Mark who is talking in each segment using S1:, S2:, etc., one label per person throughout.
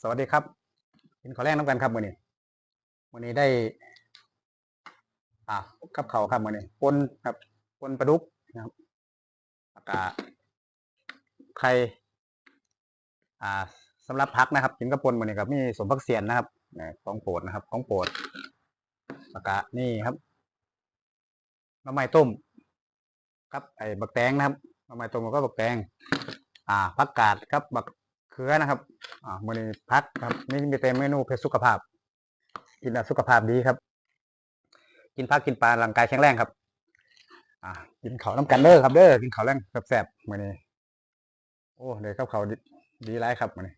S1: สวัสดีครับกินข้าวแรกน้ำกันครับมื้อนี้มื้อนี้ได้ อ่ากับเขาครับมื้อนี้ปนครับปนปลาดุกนะครับแล้วก็ไข่อ่าสำหรับพักนะครับกินกับปนมื้อนี้ครับมีสมพักเสียนนะครับนี่ยของโปรดนะครับ ของโปรดแล้วก็นี่ครับน้ำไม้ต้ม ครับไอ้บักแตงนะครับน้ำไม้ต้มแล้วก็บักแตงอ่าผักกาดครับบัก เขือนะครับอ่ามื้อนี้พักครับนี่มีแต่เมนูเพื่อสุขภาพ กินแล้วสุขภาพดีครับ กินผักกินปลาร่างกายแข็งแรงครับ อ่า กินข้าวน้ำกันเด้อครับเด้อกินข้าวแรงแซ่บๆมื้อนี้ โอ้เดี๋ยวข้าวดีดีหลายครับมื้อนี้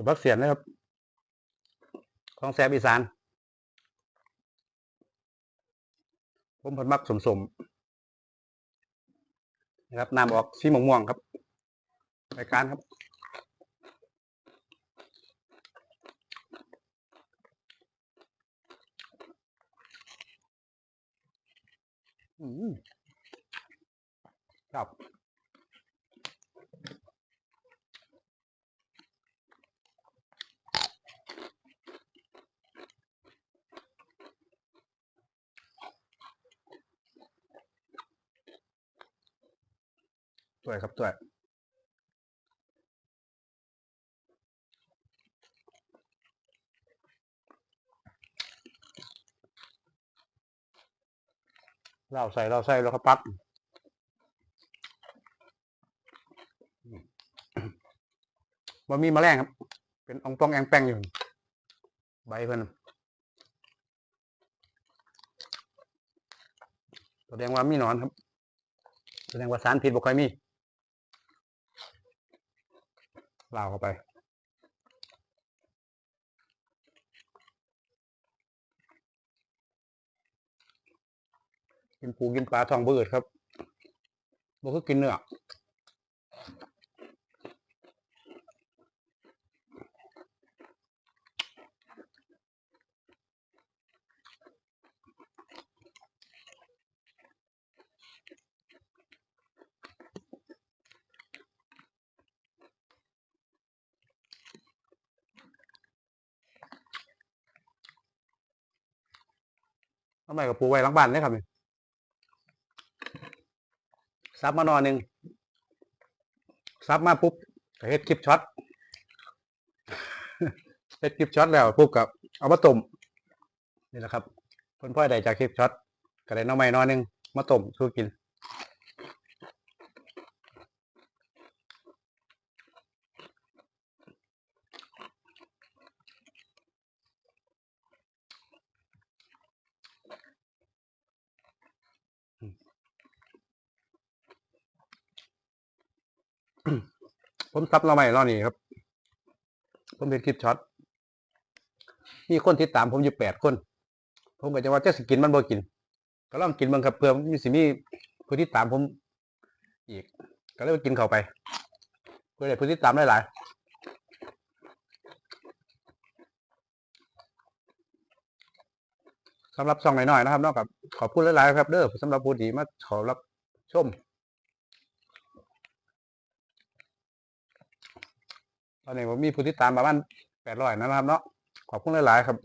S1: สุภักเสียนนะครับ ของแซบอีสาน ผมพิ่นมักสมๆนะครับน้ำออกสีม่วงๆครับรายการครับอืมครับ วยครับตัวยเราใส่เราใส่แล้วก็ปักว่ามีแมลงครับ เป็นอองตองแองแป้งอยู่ ใบเพิ่นแสดงว่ามีหนอนครับ แสดงว่าสารพิษบ่ค่อยมี ลาวเข้าไปกินปูกินปลาทองเบืดครับบ่คือกินเนื้อ ทำไมกับปูไว้หลังบ้านเนี่ยครับนี่ซับมานอนหนึ่งซับมาปุ๊บก็เฮ็ดคลิปช็อตเฮ็ดคลิปช็อตแล้วปุ๊บกับเอามาต้มนี่แหละครับเพิ่นพ่อยได้จากคลิปช็อตก็ได้น้องไม้นอนหนึ่งมาต้มสู้กิน ผมซับเราใหม่รอบนี้ครับ ผมเป็นคลิปช็อตมีคนติดตามผมอยู่แปดคน ผมก็จะว่าจะสกินมันบ่กิน ก็ลองกินเบ้างครับเพื่อมีสิมีผู้ติดตามผม อีก ก็เลยไปกินเข้าไปเพื่อได้ผู้ติดตามได้หลายสำหรับซองหน่อยๆนะครับนอกจากขอพูดหลายๆครับ เด้อสำหรับผู้ที่มาขอรับชม อนนี้ผมมีผู้ติดตามประมาณแปดร้อยนะครับเนาะขอบคุณหลายๆครับ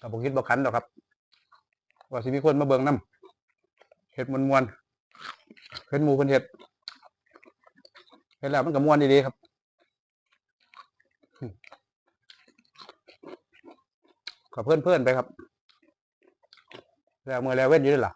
S1: กับผมคิดบอกคันดอกครับ ว่าสิมีคนมาเบิ่งน้ำเห็ดมวนมวนๆเห็ดหมูเพิ่นเห็ดเห็ดแล้วมันก็มวนดีๆครับขอเพื่อนเพื่อนๆไปครับ แล้วมือแล้วเว้นอยู่ด้วยล่ะ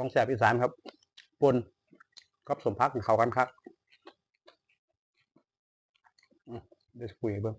S1: ของแสบอีสานครับปนกับสมพักเขากันครับเดี๋ยวคุยเบิ่ง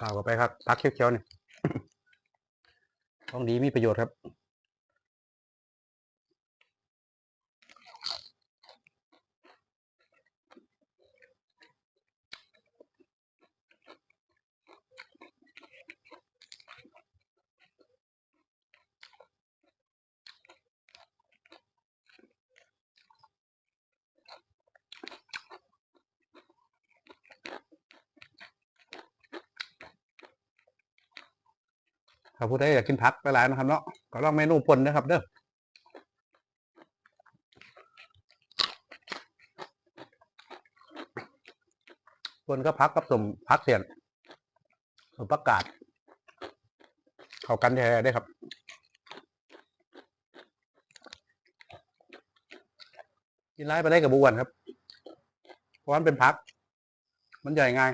S1: ข่าวไปครับพักเขียวๆนี่ของดีมีประโยชน์ครับ ถ้าผู้ใดอยากกินผักหลายๆนะครับเนาะก็ลองเมนูปนนะครับเด้อปนก็พักกับสมพักเสียนสมประกาศ เข้ากันแท้ได้ครับกินไล่ไปได้กับบุวนครับเพราะมันเป็นพัก มันใหญ่ง่าย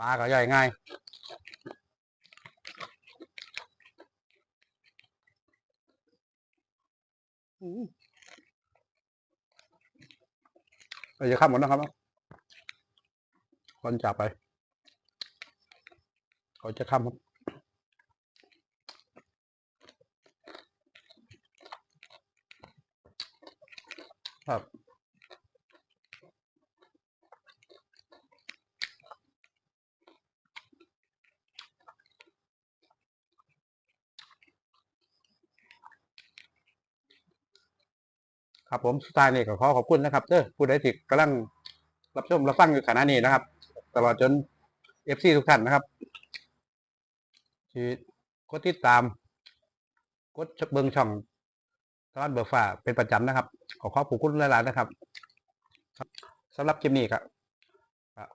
S1: ปลาก็ใหญ่ง่าย เราจะข้ามหมดนะครับคนจากไปเขาจะข้ามครับครับ ครับผมสุดท้ายนี่ก็ขอขอบคุณนะครับเด้อผู้ใดที่กำลังรับชมรับฟังอยู่ขณะนี้นะครับ ตลอดจนเอฟซีทุกท่านนะครับที่กดติดตามกดเบิงช่องตลาดเบิกฟ้าเป็นประจำนะครับ ขอขอบคุณหลายๆนะครับสำหรับคลิปนี้ครับ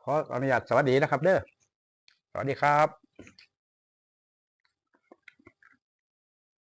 S1: ขออนุญาตสวัสดีนะครับ เด้อสวัสดีครับ